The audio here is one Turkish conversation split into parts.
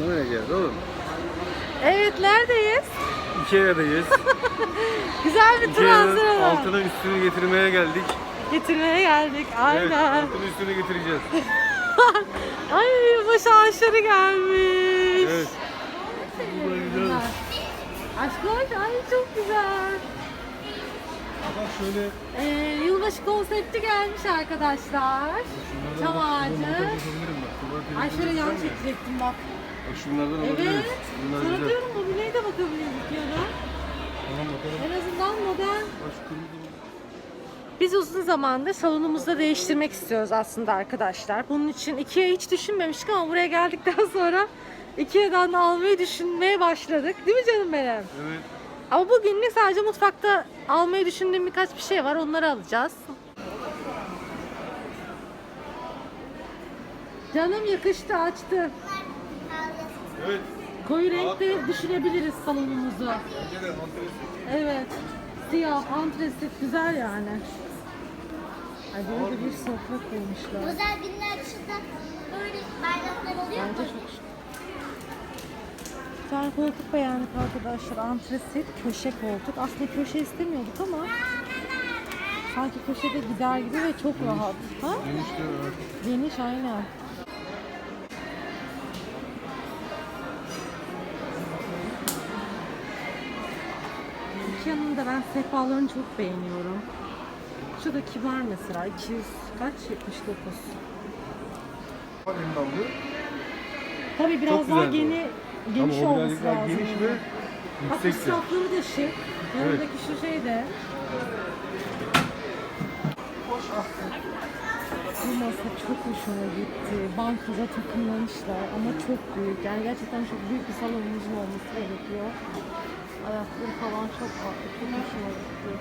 Ne vereceğiz oğlum? Evet neredeyiz? Ikea'dayız. Güzel bir tur Ikea'nın hazırladık. altına üstünü getirmeye geldik. Getirmeye geldik. Evet, Aynen. altını üstünü getireceğiz. Ay baş ağaçları gelmiş. Evet. Güzel. Aşklar ay çok güzel. Bak şöyle Ee, yılbaşı konsepti gelmiş arkadaşlar. Çam ağacı. Ay şöyle yan çekecektim bak. Bak şunlardan alabiliriz. Evet. Bunlar Sana güzel. diyorum mobilyaya da bakabiliriz ya da. Tamam bakalım. En azından modern. Bak şu kırmızı Biz uzun zamandır salonumuzda değiştirmek istiyoruz aslında arkadaşlar. Bunun için Ikea hiç düşünmemiştik ama buraya geldikten sonra Ikea'dan da almayı düşünmeye başladık. Değil mi canım benim? Evet. Ama bugünlük sadece mutfakta almayı düşündüğüm birkaç bir şey var. Onları alacağız. Canım yakıştı açtı. Evet. Koyu renkte düşünebiliriz salonumuzu. Evet. Siyah, antresit güzel yani. Ay böyle bir sofra koymuşlar. Özel günler dışında böyle bayramlar oluyor mu? Bence çok şık. Bir tane koltuk beğendik arkadaşlar. Antresit, köşe koltuk. Aslında köşe istemiyorduk ama sanki köşede gider gibi ve çok rahat. Ha? Genişte evet. Geniş aynen. Ikea'nın da ben sehpalarını çok beğeniyorum. Şu da kibar mesela 200 kaç 79. Endamlı. Tabii biraz Çok daha geni geniş Ama o olması birazcık daha lazım. geniş ve Bak yüksek de. israfları da şık. Yanındaki şu şey de. Bu masa çok hoşuma gitti. Bankoza takımlamışlar ama çok büyük. Yani gerçekten çok büyük bir salonumuzun olması gerekiyor. Ayakları falan çok farklı. Çok hoşuma gitti.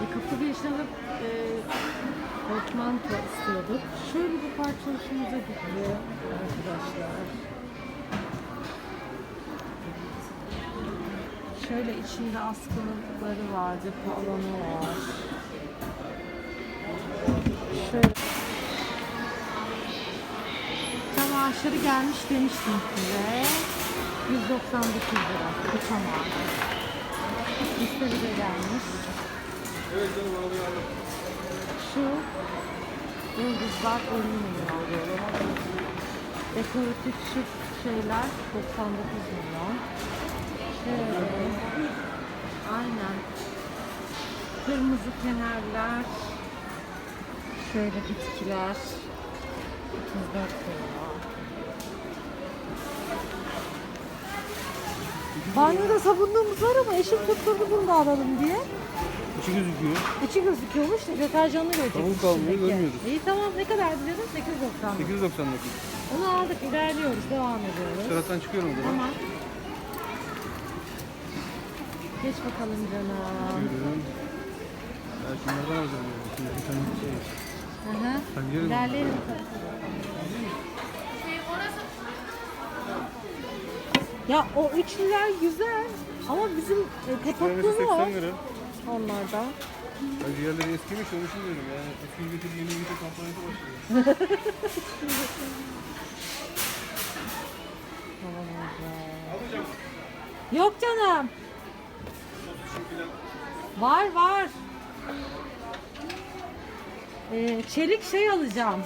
E, kapı girişinde e, portmanto istiyorduk. Şöyle bir parça hoşumuza gitti arkadaşlar. Şöyle içinde askılıkları var, depo alanı var. Şöyle. Çam ağaçları gelmiş demiştim size. 199 lira. Bu çam ağacı. Müşteri de gelmiş. Evet canım aldım. Şu yıldızlar 50 milyon diyorum. Dekoratif şu şeyler 99 milyon. Şöyle. Aynen. Kırmızı fenerler. Şöyle bitkiler. 34 milyon. Banyoda sabunluğumuz var ama eşim tutturdu bunu da alalım diye. İçi gözüküyor. İçi gözüküyormuş da deterjanlı görecek. Tavuk kalmıyor, görmüyoruz. İyi tamam ne kadar dedin? 890. 899. Onu aldık ilerliyoruz devam ediyoruz. taraftan çıkıyorum o zaman. Tamam. Geç bakalım canım. Buyurun. Ben şunlardan alacağım. yani. Şimdi bir tane şey. Hı hı. İlerleyelim. Ya o üçlüler güzel ama bizim e, 80 var lira. onlarda. Ben diğerleri eskimiş onun için diyorum yani. Eski getir yeni getir kampanyası başlıyor. Yok canım. Var var. Ee, çelik şey alacağım.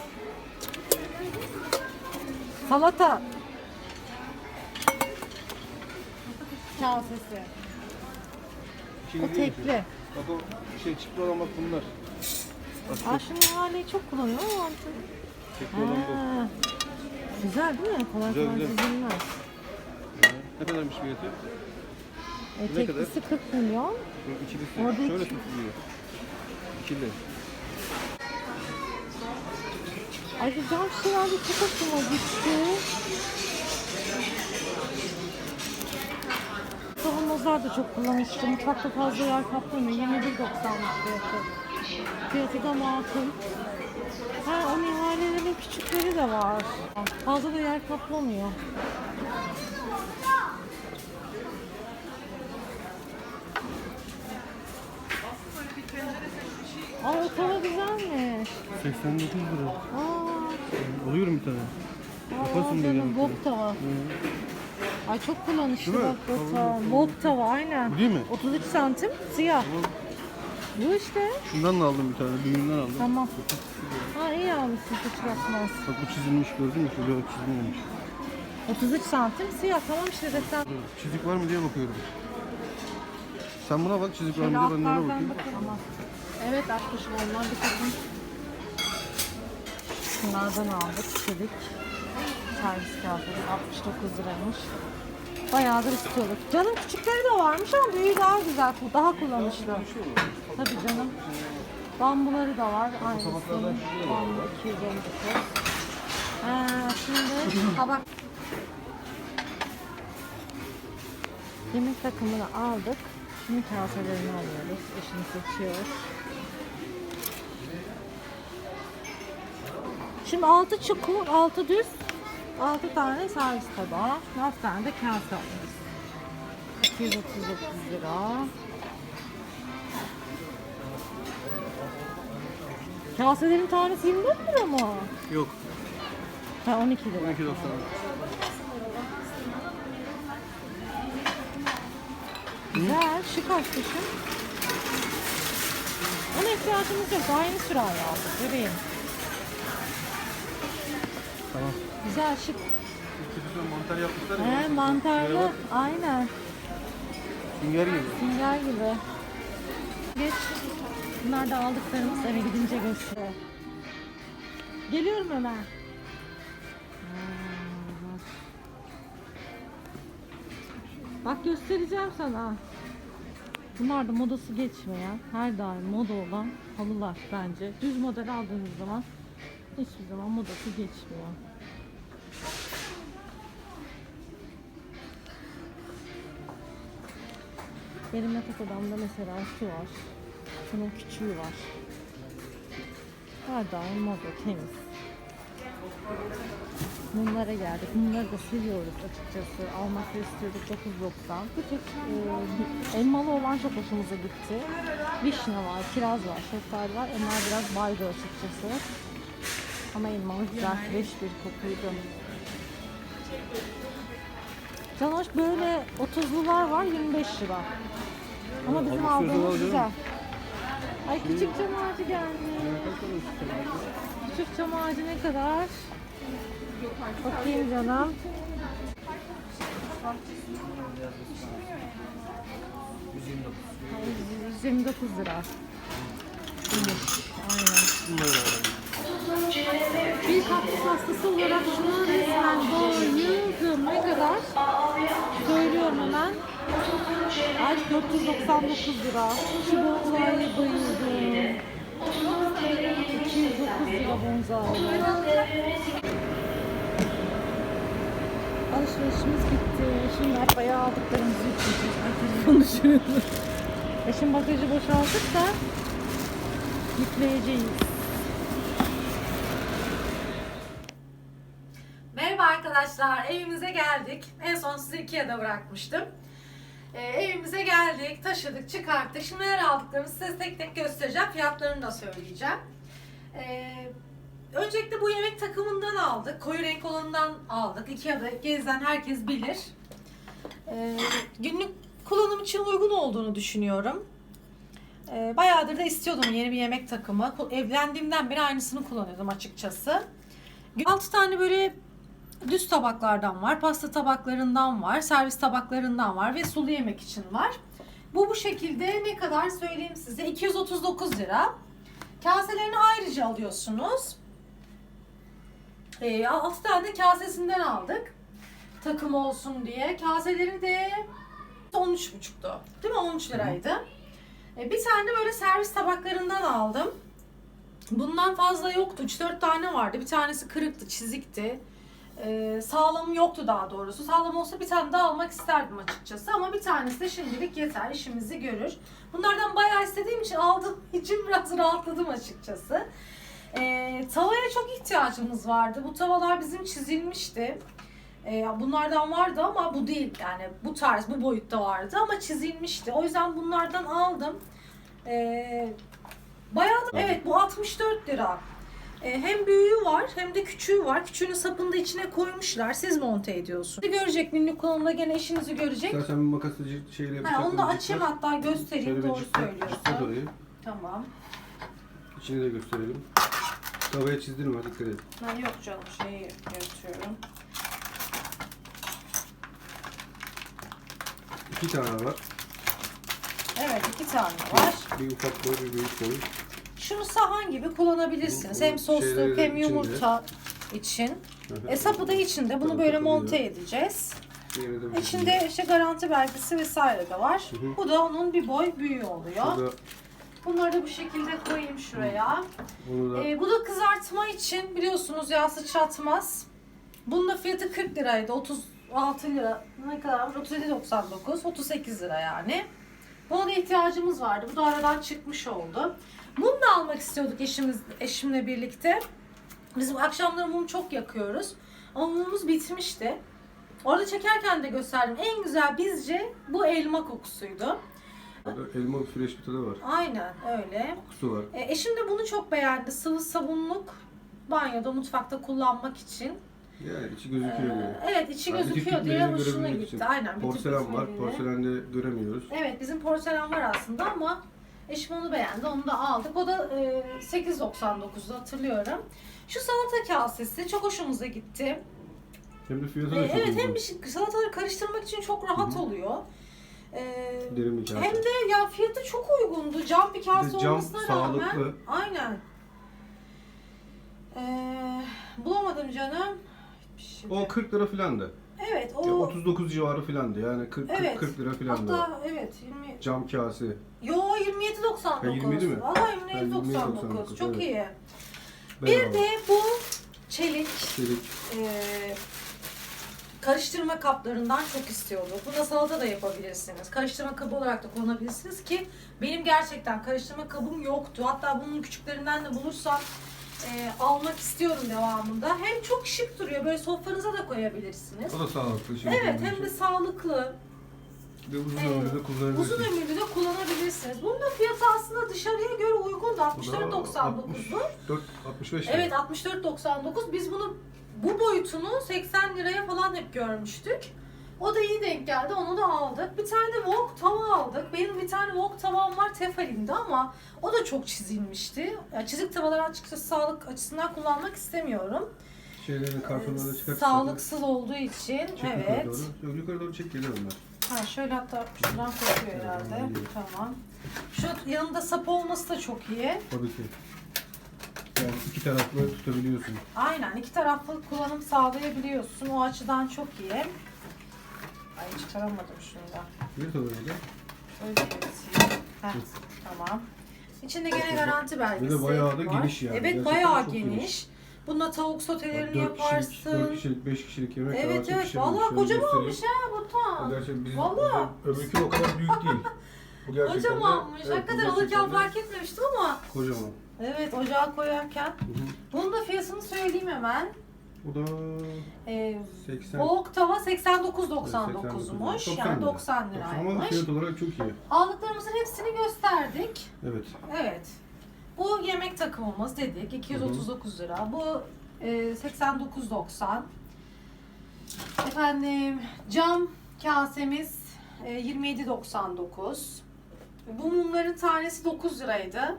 Salata. Kasesi. Şey O tekli. Bak o şey çıktı olan bak bunlar. Bak Aa, şunu hali çok kullanıyorum ama. tekli olan bu. Ha. Güzel değil mi? Kolay Güzel, kolay güzel. çizilmez. Ne kadarmış fiyatı? E, Ne kadar? teklisi 40 milyon. İkilisi. Orada Şöyle iki- tutuluyor. İkili. Ay bu cam şişeler de çok hoşuma gitti. Kavanozlar da çok kullanışlı. Mutfakta fazla yer kaplamıyor. 21.90'mış fiyatı. Fiyatı da makul. Ha o nihalelerin küçükleri de var. Fazla da yer kaplamıyor. Ay o tava güzelmiş. 89 lira. Aa, Alıyorum bir tane. Aa, canım demek bok tava. Ay çok kullanışlı Değil mi? bak bok Tava, tava. Aynen. Bu değil mi? 33 santim siyah. Bu işte. Şundan da aldım bir tane. Büyüğünden aldım. Tamam. Ha iyi almışsın sıçratmaz. Bak bu çizilmiş gördün mü? Şöyle bak çizilmemiş. 33 santim siyah. Tamam işte desen. Çizik var mı diye bakıyorum. Sen buna bak çizik var Şöyle mı diye ben bakayım. bakalım. Tamam. Evet arkadaşım onlar bir takım. Şunlardan aldık. Çelik. Servis kağıtları 69 liraymış. Bayağıdır istiyorduk. Canım küçükleri de varmış ama büyüğü daha güzel, daha kullanışlı. Tabii canım. Bambuları da var. Aynısı. Bambu 259. Ee, şimdi tabak. Yemek takımını aldık. Şimdi kaselerini alıyoruz. Eşini seçiyor. Şimdi altı çukur, altı düz, altı tane servis tabağı, altı tane de kase alıyoruz. 239 lira. Kaselerin tanesi 24 lira mı? Yok. Ha 12 lira. 12.90. Güzel, şık arkadaşım. Ona ihtiyacımız yok. Daha yeni sürahi aldık bebeğim. Güzel, şık. Kötüsü mantar yapmışlar ya. He, mantarlı. Aynen. Sünger gibi. Sünger gibi. Geç. Bunlar da aldıklarımız eve gidince gösteriyor. Geliyorum hemen. Hmm. Bak göstereceğim sana. Bunlar da modası geçmeyen, her daim moda olan halılar bence. Düz model aldığınız zaman hiçbir zaman modası geçmiyor. Benim yatak odamda mesela şu var. Şunun küçüğü var. Her daim moda, temiz. Mumlara geldik. Mumları da seviyoruz açıkçası. Almak da istiyorduk 9.90. Bir tek e, elmalı olan çok hoşumuza gitti. Vişne var, kiraz var, şeftali var. Onlar biraz baydı açıkçası. Ama elmalı güzel, fresh bir kokuydu. Canoş böyle 30'lular var 25 lira. Ama bizim aldığımız güzel. Ay küçük çam ağacı istiyorsun? Küçük çam ağacı ne kadar? Bakayım canım. Ay, 129 lira. Aynen. Bir kaktüs hastası olarak şuna resmen bayıldım. Ne kadar? Söylüyorum hemen. Ay 499 lira. Şu bonsaiye bayıldım. 209 lira bonsai. Alışverişimiz bitti. Şimdi arabaya aldıklarımızı yükleyeceğiz. Telefonu. E şimdi bagajı boşalttık da yükleyeceğiz. Merhaba arkadaşlar, evimize geldik. En son sizi Ikea'da bırakmıştım. Ee, evimize geldik, taşıdık, çıkarttık. Şimdi neler aldıklarımızı size tek tek göstereceğim. Fiyatlarını da söyleyeceğim. Ee, öncelikle bu yemek takımından aldık. Koyu renk olanından aldık. Ikea'da gezen herkes bilir. Ee, günlük kullanım için uygun olduğunu düşünüyorum. Bayağıdır da istiyordum yeni bir yemek takımı. Evlendiğimden beri aynısını kullanıyordum açıkçası. 6 tane böyle düz tabaklardan var, pasta tabaklarından var, servis tabaklarından var ve sulu yemek için var. Bu bu şekilde ne kadar söyleyeyim size 239 lira. Kaselerini ayrıca alıyorsunuz. Ee, 6 tane de kasesinden aldık. Takım olsun diye. Kaseleri de 13,5'tu. Değil mi? 13 liraydı. Ee, bir tane böyle servis tabaklarından aldım. Bundan fazla yoktu. 3-4 tane vardı. Bir tanesi kırıktı, çizikti. Ee, sağlamı yoktu daha doğrusu. Sağlam olsa bir tane daha almak isterdim açıkçası. Ama bir tanesi de şimdilik yeter. işimizi görür. Bunlardan bayağı istediğim için aldığım için biraz rahatladım açıkçası. Ee, tavaya çok ihtiyacımız vardı. Bu tavalar bizim çizilmişti. Ee, bunlardan vardı ama bu değil. Yani bu tarz, bu boyutta vardı ama çizilmişti. O yüzden bunlardan aldım. Ee, bayağı da, evet bu 64 lira. E, hem büyüğü var hem de küçüğü var. Küçüğünü sapını da içine koymuşlar. Siz monte ediyorsunuz. Görecek günlük kullanımda gene eşinizi görecek. İstersen bir makasla şeyle Ha, onu da açayım hatta göstereyim. Doğru söylüyorsun. Tamam. İçini de gösterelim. Tavaya çizdirme dikkat et. Ben yok canım şeyi yürütüyorum. İki tane var. Evet iki tane var. Bir ufak boy bir büyük boy. Şunu sahan gibi kullanabilirsiniz. Bu- bu Hem şeyleri hem yumurta için. E sapı da içinde. Bunu Tabii, böyle tabii, monte edeceğiz. De İçinde işte garanti belgesi vesaire de var. Hı. Bu da onun bir boy büyüğü oluyor. Bunları da bu şekilde koyayım şuraya. da Ee, bu da kızartma için biliyorsunuz yağ sıçratmaz. Bunun da fiyatı 40 liraydı. 36 lira ne kadarmış? 37.99. 38 lira yani. Buna da ihtiyacımız vardı. Bu da aradan çıkmış oldu. Mum da almak istiyorduk eşimiz eşimle birlikte. Bizim akşamları mum çok yakıyoruz. Ama mumumuz bitmişti. Orada çekerken de gösterdim. En güzel bizce bu elma kokusuydu. elma fresh bir tadı var. Aynen öyle. Kokusu var. E, eşim de bunu çok beğendi. Sıvı sabunluk banyoda, mutfakta kullanmak için. Yani içi gözüküyor Ee, böyle. evet içi Yani gözüküyor diye hoşuna gitti. için. Aynen. Porselen var. Porselende göremiyoruz. Evet bizim porselen var aslında ama eşim onu beğendi. Onu da aldık. O da e, 8.99'da hatırlıyorum. Şu salata kasesi çok hoşumuza gitti. Hem de fiyatı E, da çok evet uygun. hem bir şey, salataları karıştırmak için çok rahat Hı hı. oluyor. E, Derin bir kase. hem de ya fiyatı çok uygundu. Cam bir kase Bir de cam, olmasına rağmen. sağlıklı. Aynen. Ee, bulamadım canım. Şimdi- O 40 lira filandı. Evet o. Ya 39 civarı filandı. Yani 40 40, Evet. 40 lira filandı. Hatta evet 20. Cam kase. Yo 27.99. Ha, 27 mi? Valla Ha, 27.99. 27.99, Çok evet. iyi. Bedava. Bir de bu çelik Çelik. e, karıştırma kaplarından çok istiyorduk. Buna salata da yapabilirsiniz. Karıştırma kabı olarak da kullanabilirsiniz ki benim gerçekten karıştırma kabım yoktu. Hatta bunun küçüklerinden de bulursam e, almak istiyorum devamında. Hem çok şık duruyor. Böyle sofranıza da koyabilirsiniz. O da sağlıklı. Şimdi Evet hem de sağlıklı. Ve uzun Ee, ömürlü de kullanabilirsiniz. Uzun ömürlü de kullanabilirsiniz. Bunun da fiyatı aslında dışarıya göre uygun da Bu da 64.99'du. 64, 65 lira. Evet 64.99. Biz bunu bu boyutunu 80 liraya falan hep görmüştük. O da iyi denk geldi. Onu da aldık. Bir tane wok tava aldık. Benim bir tane wok tavam var Tefal'imde ama o da çok çizilmişti. Ya çizik tavalar açıkçası sağlık açısından kullanmak istemiyorum. Şeylerin kartonlarını çıkart. Sağlıksız olduğu için. Çek yukarı evet. doğru. Yok, yukarı doğru çek gelir onlar. Ha şöyle hatta şuradan kopuyor herhalde. Geliyor. Tamam. Şu yanında sap olması da çok iyi. Tabii ki. Yani iki taraflı tutabiliyorsun. Aynen iki taraflı kullanım sağlayabiliyorsun. O açıdan çok iyi. Ay çıkaramadım şunu da. Bir de. Şöyle yürüteyim. Heh, tamam. İçinde gene garanti belgesi Bir de bayağı da var. geniş yani. Evet Gerçekten bayağı çok geniş. geniş. Bununla tavuk sotelerini 4 yaparsın. kişilik, 4 kişilik, 5 kişilik yemek evet rahat evet. pişirilir. Vallahi Şöyle kocaman göstereyim. olmuş ha bu tam. Gerçi bizim, Vallahi. öbürkü o kadar büyük değil. Bu gerçekten de- Kocamanmış. evet, bu Hakikaten gerçekten alırken de fark etmemiştim ama. Kocaman. Evet ocağa koyarken. Bunun da fiyatını söyleyeyim hemen. Bu da Ee, 80. Boğuk tava 89.99'muş. 89. Yani 90 Ama liraymış. fiyat olarak çok iyi. Aldıklarımızın hepsini gösterdik. Evet. Evet. Bu yemek takımımız dedik 239 lira. Bu e, 89.90. Efendim cam kasemiz e, 27.99. Bu mumların tanesi 9 liraydı.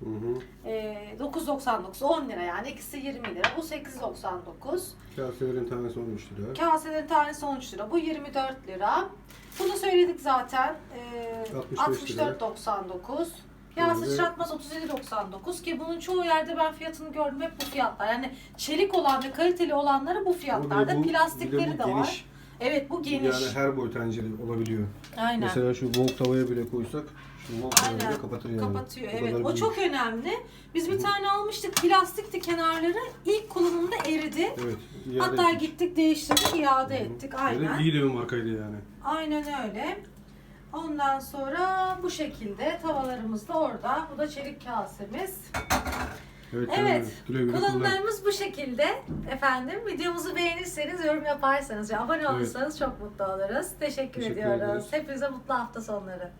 Hı hı. E, 9.99 10 lira yani ikisi 20 lira. Bu 8.99. Kaselerin tanesi 13 lira. Kaselerin tanesi 13 lira. Bu 24 lira. Bunu söyledik zaten. Ee, 65 lira. 64.99. Yağ Şimdi- sıçratmaz 37.99 ki bunun çoğu yerde ben fiyatını gördüm hep bu fiyatlar. Yani çelik olan ve kaliteli olanları bu fiyatlarda. Bu- Plastikleri bu de var. Evet bu geniş. Yani her boy tencere olabiliyor. Aynen. Mesela şu wok tavaya bile koysak Aynen. kapatır yani. Kapatıyor evet. kadar O büyük. çok önemli. Biz bir tane almıştık plastikti kenarları. İlk kullanımda eridi. Evet. iade Hatta ettik. gittik değiştirdik iade ettik. De Aynen. iyi de bir markaydı yani. Aynen öyle. Ondan sonra bu şekilde tavalarımız da orada. Bu da çelik kasemiz. Evet. Evet. yani Güle güle kullan. Kullanımlarımız bu şekilde. Efendim videomuzu beğenirseniz, yorum yaparsanız ve abone olursanız çok mutlu oluruz. Teşekkür, Teşekkür ediyoruz. ederiz. Hepinize mutlu hafta sonları.